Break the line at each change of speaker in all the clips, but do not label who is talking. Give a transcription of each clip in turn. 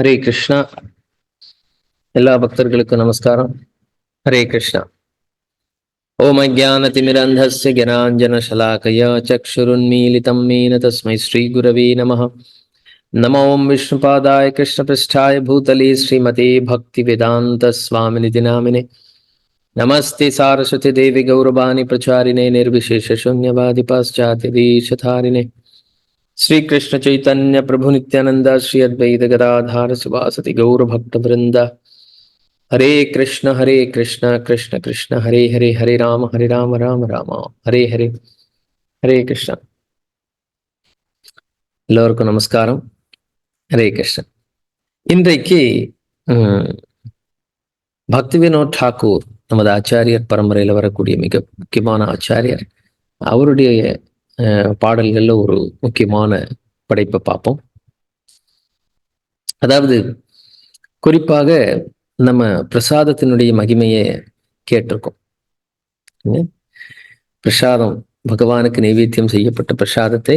ஹரே கிருஷ்ணா எல்லா பக்தர்களுக்கும் நமஸ்காரம் ஹரே கிருஷ்ணா ஓம் அஜானதிமிரந்தஸ்ய ஜனாஞ்சனசலாக்கய சக்ஷுருன்மீலிதம் மீன தஸ்மை ஸ்ரீகுரவே நம नमो विष्णुपादाय कृष्णपृष्ठाय भूतले श्रीमते भक्तिवेदान्तस्वामिनिधि नामिने नमस्ते सारस्वती देवी गौरवाणी प्रचारिणे निर्विशेषशून्यवादिपाश्चात्यदेशधारिणे శ్రీకృష్ణ చైతన్య ప్రభు నిత్యానంద శ్రీ అద్వైత గదాధార శివాసతి గౌరభక్త బృంద హరే కృష్ణ హరే కృష్ణ కృష్ణ కృష్ణ హరే హరే హరే రామ హరే రామ రామ రామ హరే హరే ஹரே கிருஷ்ணா. எல்லோருக்கும் நமஸ்காரம். ஹரே கிருஷ்ணன் இன்றைக்கு பக்தி வினோத் டாக்கூர் நமது ஆச்சாரியர் பரம்பரையில் வரக்கூடிய மிக முக்கியமான ஆச்சாரியர் அவருடைய பாடல்களில் ஒரு முக்கியமான படைப்பை பார்ப்போம். அதாவது குறிப்பாக நம்ம பிரசாதத்தினுடைய மகிமையை கேட்டிருக்கோம். பிரசாதம் பகவானுக்கு நைவேத்தியம் செய்யப்பட்ட பிரசாதத்தை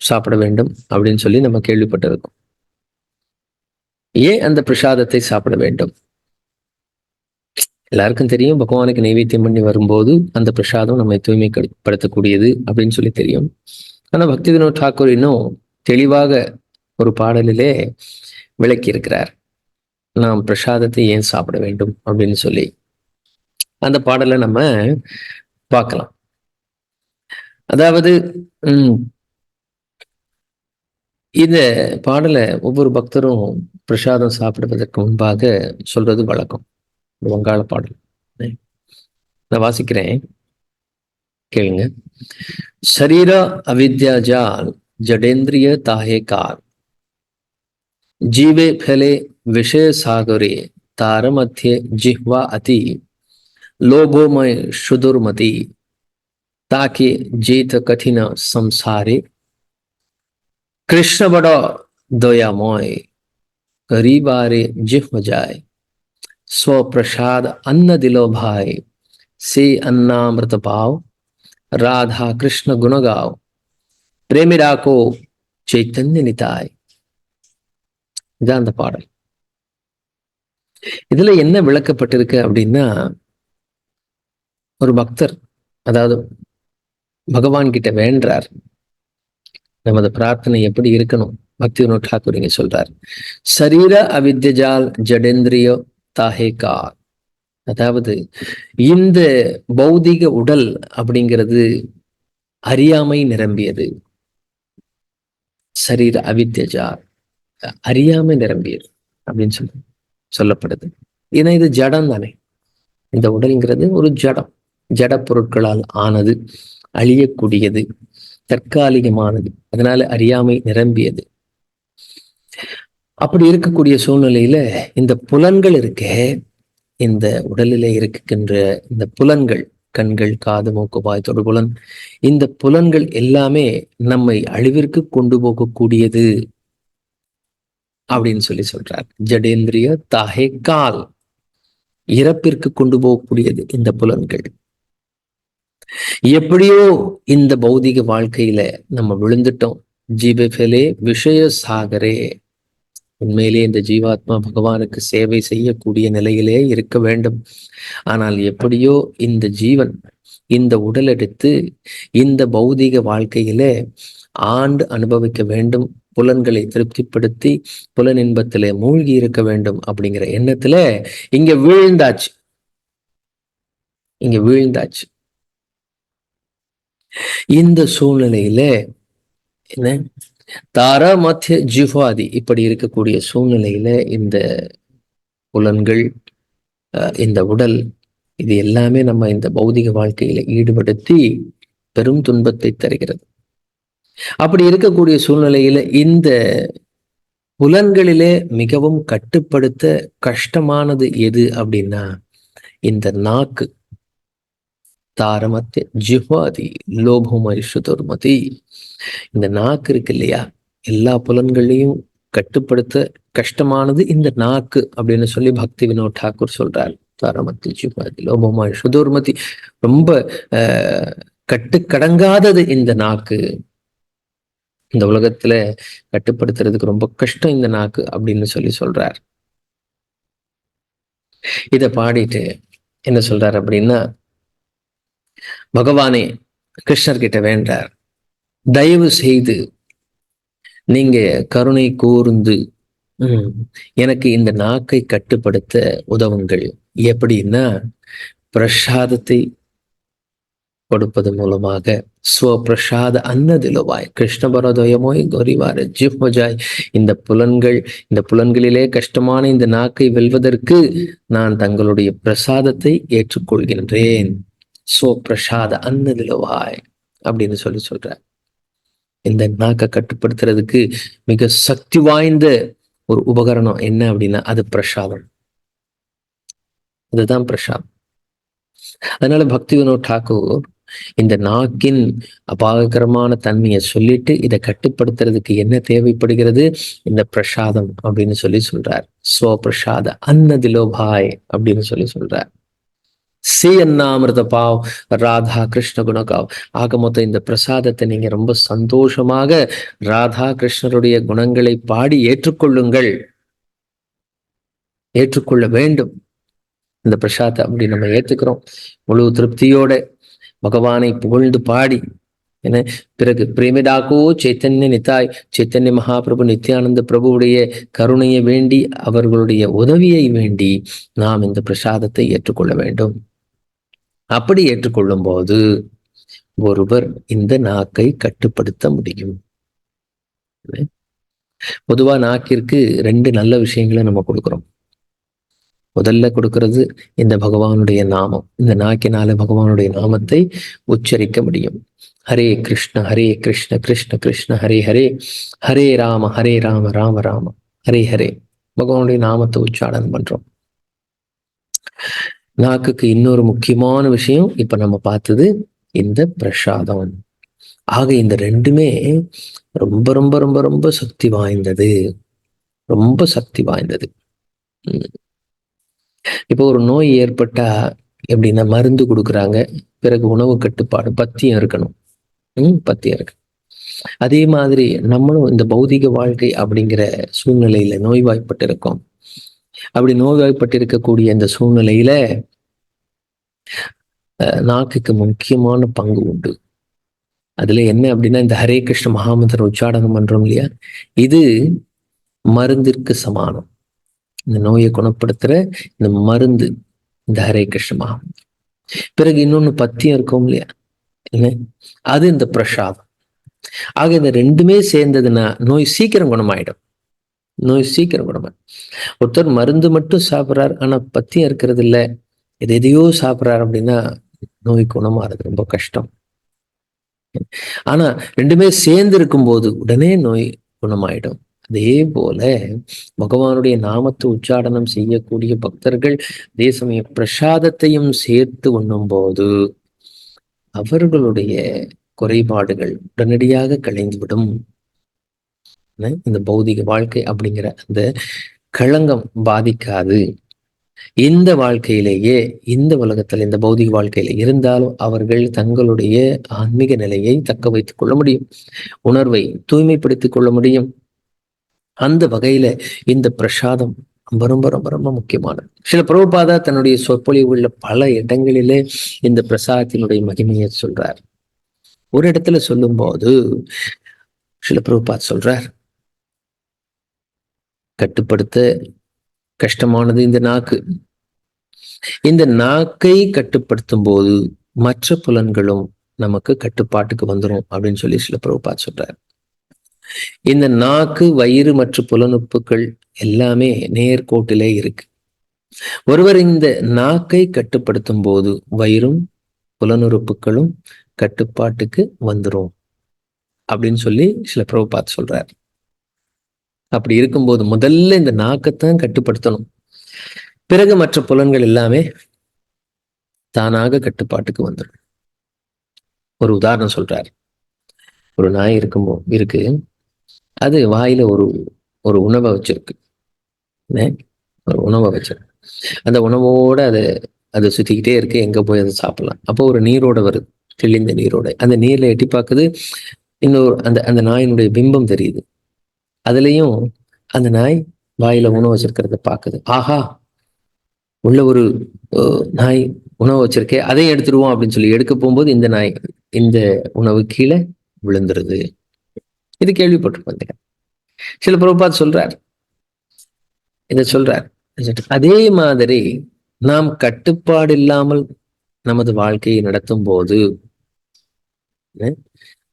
சாப்பிட வேண்டும் அப்படின்னு சொல்லி நம்ம கேள்விப்பட்டிருக்கோம். ஏன் அந்த பிரசாதத்தை சாப்பிட வேண்டும்? எல்லாருக்கும் தெரியும் பகவானுக்கு நைவேத்தியம் பண்ணி வரும்போது அந்த பிரசாதம் நம்மை தூய்மைப்படுத்தக்கூடியது அப்படின்னு சொல்லி தெரியும். ஆனா பக்தி வினோத் டாக்கூர் இன்னும் தெளிவாக ஒரு பாடலிலே விளக்கி இருக்கிறார் நாம் பிரசாதத்தை ஏன் சாப்பிட வேண்டும் அப்படின்னு சொல்லி. அந்த பாடலை நம்ம பார்க்கலாம். அதாவது உம் இந்த பாடலை ஒவ்வொரு பக்தரும் பிரசாதம் சாப்பிடுவதற்கு முன்பாக சொல்றது வழக்கம். வங்காள பாடல் நான் வாசிக்கிறேன் கேளுங்க शरीर अविद्या जाल जडेन्द्रिय ताहे कार जीवे फैले विषय सागरे तार मध्य जिह्वा अति लोभोमय सुदुर्मति ताके जीत कठिन संसारे कृष्ण बड़ा दयामय गरीबारे जिह्व जाए स्व प्रसाद अन्न दिलो भाई से अन्नामृत पाव ராதா கிருஷ்ண குணகாவ் பிரேமிராக்கோ சைத்தன்ய நிதாய் இதான் அந்த பாடல் இதுல என்ன விளக்கப்பட்டிருக்கு அப்படின்னா ஒரு பக்தர் அதாவது பகவான் கிட்ட வேண்டார் நமது பிரார்த்தனை எப்படி இருக்கணும் பக்தி வினோத் டாக்கூர் இங்க சொல்றார் சரீர அவித்யஜால் ஜடேந்திரியோ தாஹேகா அதாவது இந்த பௌதிக உடல் அப்படிங்கிறது அறியாமை நிரம்பியது. சரீர அவித்யஜார் அறியாமை நிரம்பியது அப்படின்னு சொல்லி சொல்லப்படுது. ஏன்னா இது ஜடம் தானே. இந்த உடல்ங்கிறது ஒரு ஜடம். ஜட பொருட்களால் ஆனது அழியக்கூடியது தற்காலிகமானது. அதனால அறியாமை நிரம்பியது. அப்படி இருக்கக்கூடிய சூழ்நிலையில இந்த புலன்கள் இருக்கே இந்த உடலிலே இருக்கின்ற இந்த புலன்கள் கண்கள் காது மூக்கு வாய் தொடுபுலன் இந்த புலன்கள் எல்லாமே நம்மை அழிவிற்கு கொண்டு போகக்கூடியது அப்படின்னு சொல்லி சொல்றார். ஜடேந்திரிய தாகே கால் இறப்பிற்கு கொண்டு போகக்கூடியது இந்த புலன்கள். எப்படியோ இந்த பௌதிக வாழ்க்கையில நம்ம விழுந்துட்டோம். ஜீபஃபெலே விஷய சாகரே உண்மையிலே இந்த ஜீவாத்மா பகவானுக்கு சேவை செய்யக்கூடிய நிலையிலே இருக்க வேண்டும். ஆனால் எப்படியோ இந்த ஜீவன் இந்த உடல் எடுத்து இந்த பௌதிக வாழ்க்கையிலே ஆண்டு அனுபவிக்க வேண்டும் புலன்களை திருப்திப்படுத்தி புலன் இன்பத்திலே மூழ்கி இருக்க வேண்டும் அப்படிங்கிற எண்ணத்துல இங்க வீழ்ந்தாச்சு. இங்க வீழ்ந்தாச்சு. இந்த சூழ்நிலையில என்ன? தாரா மத்திய ஜிஹாதி இப்படி இருக்கக்கூடிய சூழ்நிலையில இந்த புலன்கள் இந்த உடல் இது எல்லாமே நம்ம இந்த பௌதிக வாழ்க்கையில ஈடுபடுத்தி பெரும் துன்பத்தை தருகிறது. அப்படி இருக்கக்கூடிய சூழ்நிலையில இந்த புலன்களிலே மிகவும் கட்டுப்படுத்த கஷ்டமானது எது அப்படின்னா இந்த நாக்கு. தாரமத்திய ஜிஹ்வாதி லோபமய் சுதுர்மதி. இந்த நாக்கு இருக்கு இல்லையா? எல்லா புலன்களையும் கட்டுப்படுத்த கஷ்டமானது இந்த நாக்கு அப்படின்னு சொல்லி பக்தி வினோத் டாக்கூர் சொல்றார். தாரமத்தி ஜிஹ்வாதி லோபமய் சுதுர்மதி. ரொம்ப கட்டுக்கடங்காதது இந்த நாக்கு. இந்த உலகத்துல கட்டுப்படுத்துறதுக்கு ரொம்ப கஷ்டம் இந்த நாக்கு அப்படின்னு சொல்லி சொல்றார். இத பாடிட்டு என்ன சொல்றார் அப்படின்னா பகவானே கிருஷ்ணர் கிட்ட வேண்டார். தயவு செய்து நீங்க கருணை கூர்ந்து எனக்கு இந்த நாக்கை கட்டுப்படுத்த உதவுங்கள். எப்படின்னா பிரசாதத்தை கொடுப்பது மூலமாக ஸ்வபிரசாத அன்னதிலுவாய் கிருஷ்ணபரதயமோய் கௌரிவார ஜிப்மஜாய் இந்த புலன்கள் இந்த புலன்களிலே கஷ்டமான இந்த நாக்கை வெல்வதற்கு நான் தங்களுடைய பிரசாதத்தை ஏற்றுக்கொள்கின்றேன். சோ பிரசாத அன்னதிலவாய் அப்படின்னு சொல்லி சொல்ற இந்த நாக்கை கட்டுப்படுத்துறதுக்கு மிக சக்தி வாய்ந்த ஒரு உபகரணம் என்ன அப்படின்னா அது பிரசாதம். அதுதான் பிரசாதம். அதனால பக்தி வினோத் டாக்கூர் இந்த நாக்கின் அபாகரமான தன்மையை சொல்லிட்டு இதை கட்டுப்படுத்துறதுக்கு என்ன தேவைப்படுகிறது? இந்த பிரசாதம் அப்படின்னு சொல்லி சொல்றார். சோ பிரசாத அன்னதிலோபாய் அப்படின்னு சொல்லி சொல்றார். சி அண்ணாமிருத பாவ் ராதா கிருஷ்ண குணகாவ் ஆக மொத்தம் இந்த பிரசாதத்தை நீங்க ரொம்ப சந்தோஷமாக ராதா கிருஷ்ணருடைய குணங்களை பாடி ஏற்றுக்கொள்ளுங்கள். ஏற்றுக்கொள்ள வேண்டும். இந்த பிரசாத்தை அப்படி நம்ம ஏத்துக்கிறோம். முழு திருப்தியோட பகவானை புகழ்ந்து பாடி என பிறகு பிரேமிடாக்கோ சைத்தன்ய நிதாய் சைத்தன்ய மகாபிரபு நித்யானந்த பிரபுவுடைய கருணையை வேண்டி அவர்களுடைய உதவியை வேண்டி நாம் இந்த பிரசாதத்தை ஏற்றுக்கொள்ள வேண்டும். அப்படி ஏற்றுக்கொள்ளும் போது ஒருவர் இந்த நாக்கை கட்டுப்படுத்த முடியும். பொதுவா நாக்கிற்கு ரெண்டு நல்ல விஷயங்களை நம்ம கொடுக்கிறோம். முதல்ல கொடுக்கிறது இந்த பகவானுடைய நாமம். இந்த நாக்கினால பகவானுடைய நாமத்தை உச்சரிக்க முடியும். ஹரே கிருஷ்ண ஹரே கிருஷ்ண கிருஷ்ண கிருஷ்ண ஹரே ஹரே. ஹரே ராம ஹரே ராம ராம ராம. ஹரே ஹரே. பகவானுடைய நாமத்தை உச்சாரணம் பண்றோம். நாக்குக்கு இன்னொரு முக்கியமான விஷயம் இப்ப நம்ம பார்த்தது இந்த பிரசாதம். ஆக இந்த ரெண்டுமே ரொம்ப ரொம்ப ரொம்ப ரொம்ப சக்தி வாய்ந்தது. ரொம்ப சக்தி வாய்ந்தது. இப்போ ஒரு நோய் ஏற்பட்டா எப்படின்னா மருந்து கொடுக்குறாங்க. பிறகு உணவு கட்டுப்பாடு பத்தியம் இருக்கணும். உம் பத்தியம் இருக்கு. அதே மாதிரி நம்மளும் இந்த பௌதிக வாழ்க்கை அப்படிங்கிற சூழ்நிலையில நோய்வாய்ப்பட்டு இருக்கோம் அப்படி நோய்வாய்ப்பட்டிருக்கக்கூடிய இந்த சூழ்நிலையில நாக்குக்கு முக்கியமான பங்கு உண்டு. அதுல என்ன அப்படின்னா இந்த ஹரே கிருஷ்ண மகாமந்திர உச்சாடனம் பண்றோம் இல்லையா? இது மருந்திற்கு சமானம். இந்த நோயை குணப்படுத்துற இந்த மருந்து இந்த ஹரே கிருஷ்ண மகாமந்திரம். பிறகு இன்னொன்னு பத்தியம் இருக்கும் இல்லையா? என்ன? அது இந்த பிரசாதம். ஆக இந்த ரெண்டுமே சேர்ந்ததுன்னா நோய் சீக்கிரம் குணமாயிடும். நோய் சீக்கிரம் குணமாக ஒருத்தர் மருந்து மட்டும் சாப்பிட்றாரு ஆனா பத்தியம் இருக்கிறது இல்லை. எது எதையோ சாப்பிட்றாரு அப்படின்னா நோய் குணமாகிறது ரொம்ப கஷ்டம். ஆனா ரெண்டுமே சேர்ந்து இருக்கும்போது உடனே நோய் குணமாயிடும். அதே போல பகவானுடைய நாமத்தை உச்சாடனம் செய்யக்கூடிய பக்தர்கள் அதே சமயம் பிரசாதத்தையும் சேர்த்து உண்ணும் போது அவர்களுடைய குறைபாடுகள் உடனடியாக களைந்துவிடும் இந்த பௌதிக வாழ்க்கை அப்படிங்கிற அந்த களங்கம் பாதிக்காது. இந்த வாழ்க்கையிலேயே இந்த உலகத்தில் இந்த பௌதிக வாழ்க்கையில இருந்தாலும் அவர்கள் தங்களுடைய ஆன்மீக நிலையை தக்க வைத்துக் கொள்ள முடியும். உணர்வை தூய்மைப்படுத்திக் கொள்ள முடியும். அந்த வகையில இந்த பிரசாதம் ரொம்ப ரொம்ப ரொம்ப ரொம்ப முக்கியமானது. சில பிரபுபாதா தன்னுடைய சொற்பொழிவுள்ள பல இடங்களிலே இந்த பிரசாதத்தினுடைய மகிமையை சொல்றார். ஒரு இடத்துல சொல்லும் போது சில பிரபுபாத் சொல்றார் கட்டுப்படுத்த கஷ்டமானது இந்த நாக்கு. இந்த நாக்கை கட்டுப்படுத்தும் போது மற்ற புலன்களும் நமக்கு கட்டுப்பாட்டுக்கு வந்துடும் அப்படின்னு சொல்லி சில பிரபுபா சொல்றாரு. இந்த நாக்கு வயிறு மற்றும் புலனுப்புகள் எல்லாமே நேர்கோட்டிலே இருக்கு. ஒருவர் இந்த நாக்கை கட்டுப்படுத்தும் போது வயிறும் புலனுறுப்புகளும் கட்டுப்பாட்டுக்கு வந்துடும் அப்படின்னு சொல்லி சில பிரபுபாத் சொல்றாரு. அப்படி இருக்கும்போது முதல்ல இந்த நாக்கத்தான் கட்டுப்படுத்தணும். பிறகு மற்ற புலன்கள் எல்லாமே தானாக கட்டுப்பாட்டுக்கு வந்துடும். ஒரு உதாரணம் சொல்றார். ஒரு நாய் இருக்கும்போ இருக்கு. அது வாயில ஒரு ஒரு உணவை வச்சிருக்கு. ஒரு உணவை வச்சிருக்கு. அந்த உணவோட அது அதை சுத்திக்கிட்டே இருக்கு. எங்க போய் அதை சாப்பிடலாம். அப்போ ஒரு நீரோட வருது. தெளிந்த நீரோட. அந்த நீர்ல எட்டி பார்க்குது. இன்னொரு அந்த அந்த நாயினுடைய பிம்பம் தெரியுது. அதுலயும் அந்த நாய் வாயில உணவு வச்சிருக்கிறத பார்க்குது ஆஹா உள்ள ஒரு நாய் உணவு வச்சிருக்கே அதையும் எடுத்துருவோம் அப்படின்னு சொல்லி எடுக்க போகும்போது இந்த நாய் இந்த உணவு கீழே விழுந்துருது. இது கேள்விப்பட்டிருப்பேன் சில பிரபாத் சொல்றார் இதை சொல்றார். அதே மாதிரி நாம் கட்டுப்பாடு இல்லாமல் நமது வாழ்க்கையை நடத்தும் போது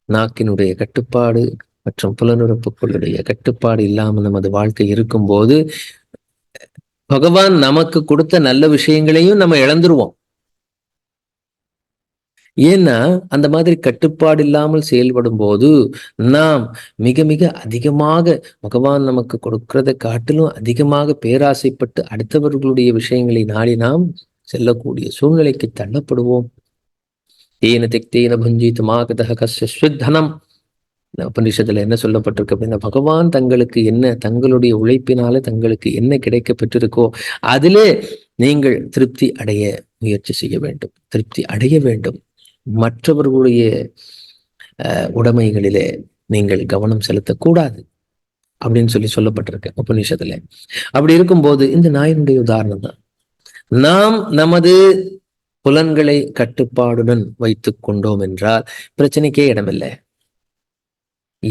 நாக்கினுடைய கட்டுப்பாடு மற்றும் புலனுறுப்புகளுடைய கட்டுப்பாடு இல்லாமல் நமது வாழ்க்கை இருக்கும்போது பகவான் நமக்கு கொடுத்த நல்ல விஷயங்களையும் நம்ம இழந்துருவோம். ஏன்னா அந்த மாதிரி கட்டுப்பாடு இல்லாமல் செயல்படும் போது நாம் மிக மிக அதிகமாக பகவான் நமக்கு கொடுக்கிறத காட்டிலும் அதிகமாக பேராசைப்பட்டு அடுத்தவர்களுடைய விஷயங்களை நாடி நாம் செல்லக்கூடிய சூழ்நிலைக்கு தள்ளப்படுவோம். ஏன திக்தேன புஞ்சித் மாகதக இந்த உபநிஷத்துல என்ன சொல்லப்பட்டிருக்கு அப்படின்னா பகவான் தங்களுக்கு என்ன தங்களுடைய உழைப்பினால தங்களுக்கு என்ன கிடைக்க பெற்றிருக்கோ அதிலே நீங்கள் திருப்தி அடைய முயற்சி செய்ய வேண்டும். திருப்தி அடைய வேண்டும். மற்றவர்களுடைய உடைமைகளிலே நீங்கள் கவனம் செலுத்தக்கூடாது. அப்படின்னு சொல்லி சொல்லப்பட்டிருக்கு உபநிஷத்துல. அப்படி இருக்கும்போது இந்த நாயினுடைய உதாரணம் தான். நாம் நமது புலன்களை கட்டுப்பாடுடன் வைத்துக் கொண்டோம் என்றால் பிரச்சனைக்கே இடமில்லை.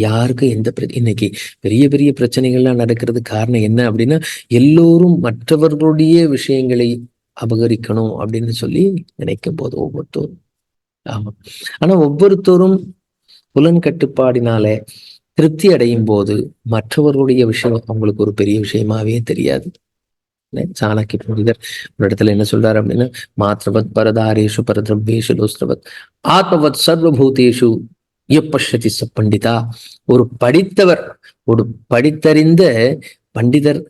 யாருக்கு எந்த இன்னைக்கு பெரிய பெரிய பிரச்சனைகள்லாம் நடக்கிறது காரணம் என்ன அப்படின்னா எல்லோரும் மற்றவர்களுடைய விஷயங்களை அபகரிக்கணும் அப்படின்னு சொல்லி நினைக்கும் போது ஒவ்வொருத்தரும். ஆமா. ஆனா ஒவ்வொருத்தரும் புலன் கட்டுப்பாடினால திருப்தி அடையும் போது மற்றவர்களுடைய விஷயம் அவங்களுக்கு ஒரு பெரிய விஷயமாவே தெரியாது. சாணக்கிய புனிதர் ஒரு இடத்துல என்ன சொல்றாரு அப்படின்னா மாத்திரவத் பரதாரேஷு பரதிரவ்யேஷு லோஸ்ரவத். ஆத்மவத் சர்வபூதேஷு எப்பஷதி பண்டிதா. ஒரு படித்தவர் ஒரு படித்தறிந்த பண்டிதர்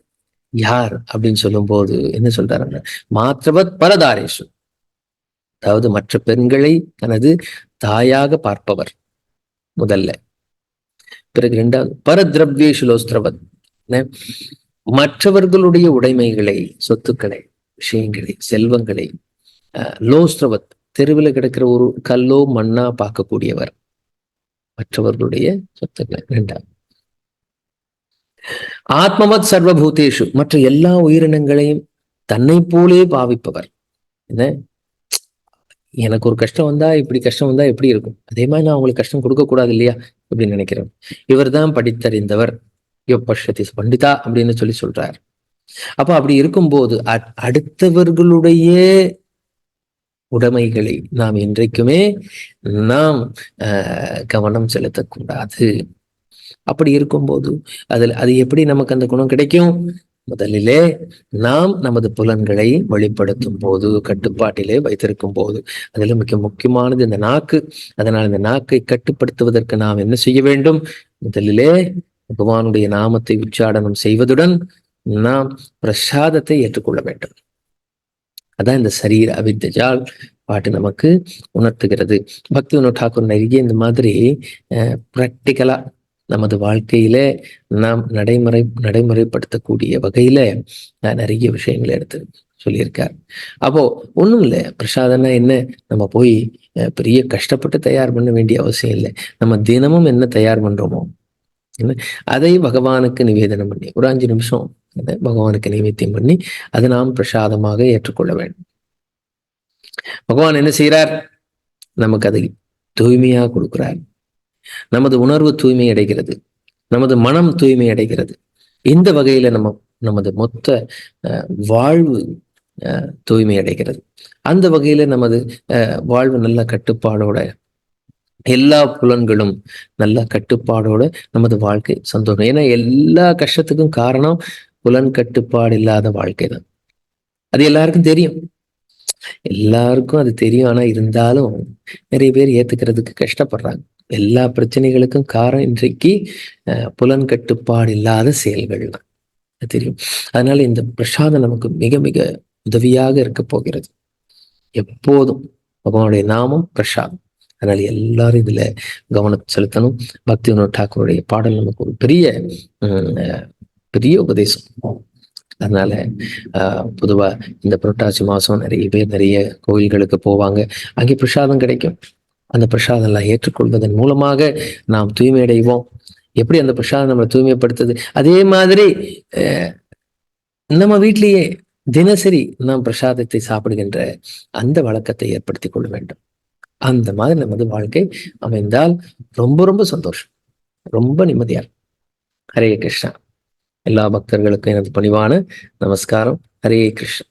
யார் அப்படின்னு சொல்லும் போது என்ன சொல்றாருன்னா மாத்திரவத் பரதாரேஷு. அதாவது மற்ற பெண்களை தனது தாயாக பார்ப்பவர் முதல்ல. பிறகு இரண்டாவது பரதிரவ்யேஷு லோஸ்திரவத் மற்றவர்களுடைய உடைமைகளை சொத்துக்களை விஷயங்களை செல்வங்களை லோஸ்திரவத் தெருவில் கிடக்கிற ஒரு கல்லோ மண்ணா பார்க்கக்கூடியவர். மற்றவர்களுடைய சொத்துக்களை. வேண்டாம் ஆத்மவத் சர்வபூதேஷு மற்ற எல்லா உயிரினங்களையும் தன்னை போலே பாவிப்பவர். என்ன? எனக்கு ஒரு கஷ்டம் வந்தா இப்படி கஷ்டம் வந்தா எப்படி இருக்கும்? அதே மாதிரி நான் அவங்களுக்கு கஷ்டம் கொடுக்க கூடாது இல்லையா? அப்படின்னு நினைக்கிறேன். இவர் தான் படித்தறிந்தவர். யோபஷதி பண்டிதா அப்படின்னு சொல்லி சொல்றார். அப்ப அப்படி இருக்கும்போது அடுத்தவர்களுடைய உடைமைகளை நாம் என்றைக்குமே நாம் கவனம் செலுத்தக்கூடாது. அப்படி இருக்கும்போது அதில் அது எப்படி நமக்கு அந்த குணம் கிடைக்கும்? முதலிலே நாம் நமது புலன்களை வெளிப்படுத்தும் போது கட்டுப்பாட்டிலே வைத்திருக்கும் போது அதில் மிக முக்கியமானது இந்த நாக்கு. அதனால் இந்த நாக்கை கட்டுப்படுத்துவதற்கு நாம் என்ன செய்ய வேண்டும்? முதலிலே பகவானுடைய நாமத்தை உச்சாடனம் செய்வதுடன் நாம் பிரசாதத்தை ஏற்றுக்கொள்ள வேண்டும். அதான் இந்த சரீர அவித்தஜால் பாட்டு நமக்கு உணர்த்துகிறது. பக்தி உணவு டாக்கூர் நிறைய இந்த மாதிரி ப்ராக்டிக்கலா நமது வாழ்க்கையில நாம் நடைமுறை நடைமுறைப்படுத்தக்கூடிய வகையில நிறைய விஷயங்களை எடுத்து சொல்லியிருக்கார். அப்போ ஒண்ணும் இல்லை. பிரசாதம்னா என்ன? நம்ம போய் பெரிய கஷ்டப்பட்டு தயார் பண்ண வேண்டிய அவசியம் இல்லை. நம்ம தினமும் என்ன தயார் பண்றோமோ அதை பகவானுக்கு நிவேதனம் பண்ணி ஒரு அஞ்சு நிமிஷம் பகவானுக்கு நைவேத்தியம் பண்ணி அதை நாம் பிரசாதமாக ஏற்றுக்கொள்ள வேண்டும். பகவான் என்ன செய்யறார் நமக்கு அதை தூய்மையா கொடுக்கிறார். நமது உணர்வு தூய்மை அடைகிறது. நமது மனம் தூய்மை அடைகிறது. இந்த வகையில நம்ம நமது மொத்த வாழ்வு தூய்மை அடைகிறது. அந்த வகையில நமது வாழ்வு நல்ல கட்டுப்பாடோட எல்லா புலன்களும் நல்ல கட்டுப்பாடோட நமது வாழ்க்கை சந்தோஷம். ஏன்னா எல்லா கஷ்டத்துக்கும் காரணம் புலன் கட்டுப்பாடு இல்லாத வாழ்க்கை தான். அது எல்லாருக்கும் தெரியும். எல்லாருக்கும் அது தெரியும். ஆனா இருந்தாலும் நிறைய பேர் ஏத்துக்கிறதுக்கு கஷ்டப்படுறாங்க. எல்லா பிரச்சனைகளுக்கும் காரணம் இன்றைக்கு புலன் கட்டுப்பாடு இல்லாத செயல்கள் தான். தெரியும். அதனால இந்த பிரசாதம் நமக்கு மிக மிக உதவியாக இருக்க போகிறது. எப்போதும் பகவானுடைய நாமம் பிரசாதம். அதனால எல்லாரும் இதுல கவனம் செலுத்தணும். பக்தி டாக்கூருடைய பாடல் நமக்கு ஒரு பெரிய பெரிய உபதேசம். அதனால ஆஹ் பொதுவா இந்த புரட்டாசி மாசம் நிறைய பேர் நிறைய கோயில்களுக்கு போவாங்க. அங்கே பிரசாதம் கிடைக்கும். அந்த பிரசாதம் எல்லாம் ஏற்றுக்கொள்வதன் மூலமாக நாம் தூய்மை அடைவோம். எப்படி அந்த பிரசாதம் நம்மளை தூய்மைப்படுத்துது? அதே மாதிரி நம்ம வீட்டிலேயே தினசரி நாம் பிரசாதத்தை சாப்பிடுகின்ற அந்த வழக்கத்தை ஏற்படுத்தி கொள்ள வேண்டும். அந்த மாதிரி நமது வாழ்க்கை அமைந்தால் ரொம்ப ரொம்ப சந்தோஷம். ரொம்ப நிம்மதியா ஹரே கிருஷ்ணா. எல்லா பக்தர்களுக்கும் எனது பணிவான நமஸ்காரம். ஹரே கிருஷ்ணா.